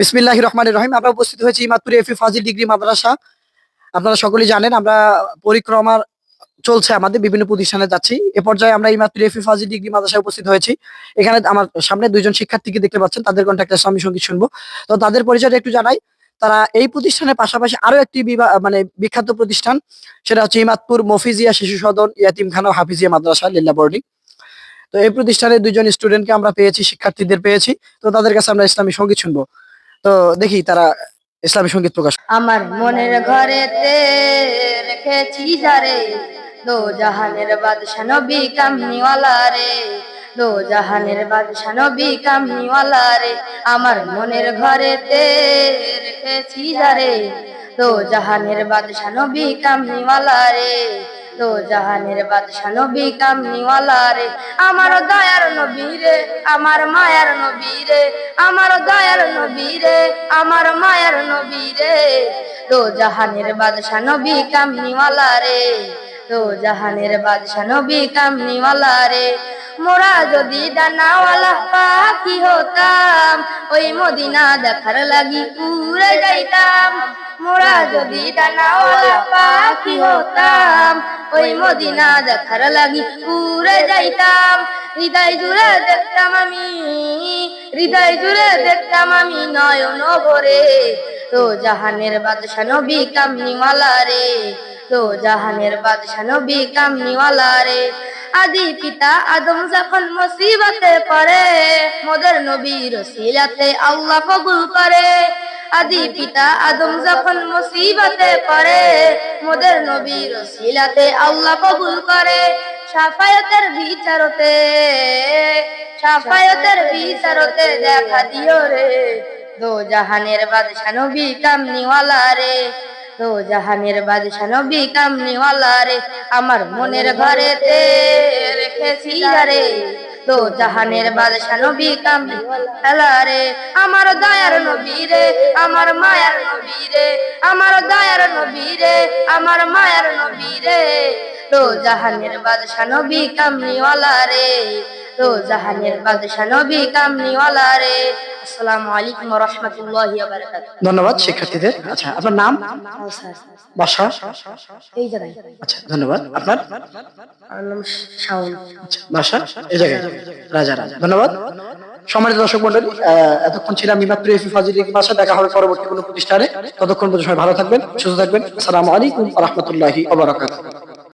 বিসমিল্লাহ রহমান রহিম। আমরা উপস্থিত হয়েছি ইমাদপুর এফি ফাজিল ডিগ্রি মাদ্রাসা। আপনারা সকলেই জানেন, আমরা পরিক্রমা চলছে আমাদের, বিভিন্ন প্রতিষ্ঠানে যাচ্ছি। এ পর্যায়ে আমরা ইমাদপুর এফি ফাজিল ডিগ্রি মাদ্রাসায় উপস্থিত হয়েছি। এখানে আমার সামনে দুইজন শিক্ষার্থীকে দেখতে পাচ্ছেন, তাদের কন্ট্যাক্টে আমি সংগীত শুনব। তো তাদের পরিচয়টা একটু জানাই। তারা এই প্রতিষ্ঠানের পাশাপাশি আরও একটি মানে বিখ্যাত প্রতিষ্ঠান, সেটা হচ্ছে ইমাদপুর মফিজিয়া শিশু সদন ইয়াতিমখানা ও হাফিজিয়া মাদ্রাসা লিল্লা বোর্ডিং। তো এই প্রতিষ্ঠানের দুইজন স্টুডেন্টকে আমরা পেয়েছি, শিক্ষার্থীদের পেয়েছি। তো তাদের কাছে আমরা ইসলামী সংগীত শুনব। তো দেখি তারা ইসলামী সংগীত প্রকাশ আমার মনের ঘরেতে রেখেছি যারে দো জাহানের বাদশা নবী কামনিওয়ালা রে দো জাহানের বাদশা নবী কামনিওয়ালা রে, আমার মনের ঘরেতে রেখেছি যারে দো জাহানের বাদশা নবী কামনিওয়ালা রে। দো জাহানের বাদশা নবী কামনিওয়ালা রে আমার দয়ার নবী রে আমার মায়ার নবী রে আমার দয়ার নবী রে আমার মায়ার নবী রে দো জাহানের বাদশা নবী কামনিওয়ালা রে দো জাহানের বাদশা নবী কামনিওয়ালা রে মোরা যদি ডানাওয়ালা পাখি হতাম, ওই মদিনা দেখার লাগি উড়ে যাইতাম। মোরা যদি ডানাওয়ালা পাখি হতাম, ওই মদিনা দেখার লাগি উড়ে যাইতাম। হৃদয় জুড়ে দেখতাম আমি, হৃদয় জুড়ে দেখতাম আমি নয়ন ভরে। তো জাহানের বাদশা নবী কামনিওয়ালা রে, তো জাহানের বাদশা নবী কামনিওয়ালা রে। আদি পিতা আদম যখন মুসিবতে পড়ে, মোদের নবীর সিলাতে আল্লাহ কবুল করে। আদি পিতা আদম যখন মুসিবতে পড়ে, মোদের নবীর সিলাতে আল্লাহ কবুল করে। সাফায়তের বিচারতে সাফায়তের বিচারতে দেখা দিও রে। দো জাহানের বাদশা নবী কামনিওয়ালা রে। দো জাহানের বাদশা নবী কামনিওয়ালা রে। আমার মনের ঘরেতে রেখেছি রে তো জাহানের বাদশা নবী কামনিওয়ালা রে। আমার দয়ার নবী রে, আমার মায়ার নবী রে, আমার দয়ার নবী রে, আমার মায়ার নবী রে। তো জাহানের বাদশা নবী কামনিওয়ালা রে। তো জাহানের বাদশা নবী কামনিওয়ালা রে আসসালামু আলাইকুম ওয়া রাহমাতুল্লাহি ওয়া বারাকাতুহু। ধন্যবাদ শিক্ষার্থীদের। আচ্ছা আপনার নাম? বাসা? এই জায়গায়। আচ্ছা ধন্যবাদ। আপনার? আমার নাম শাওন। আচ্ছা বাসা? এই জায়গায়। রাজা রাজা। ধন্যবাদ। সম্মানিত দর্শক মন্ডলী এতক্ষণ ছিলাম ইমাত্র এফি ফাজিল বাসা। দেখা হবে পরবর্তী কোনো প্রতিষ্ঠানে। ততক্ষণ পর্যন্ত সবাই ভালো থাকবেন সুস্থ থাকবেন। আসসালামু আলাইকুম রহমতুল্লাহি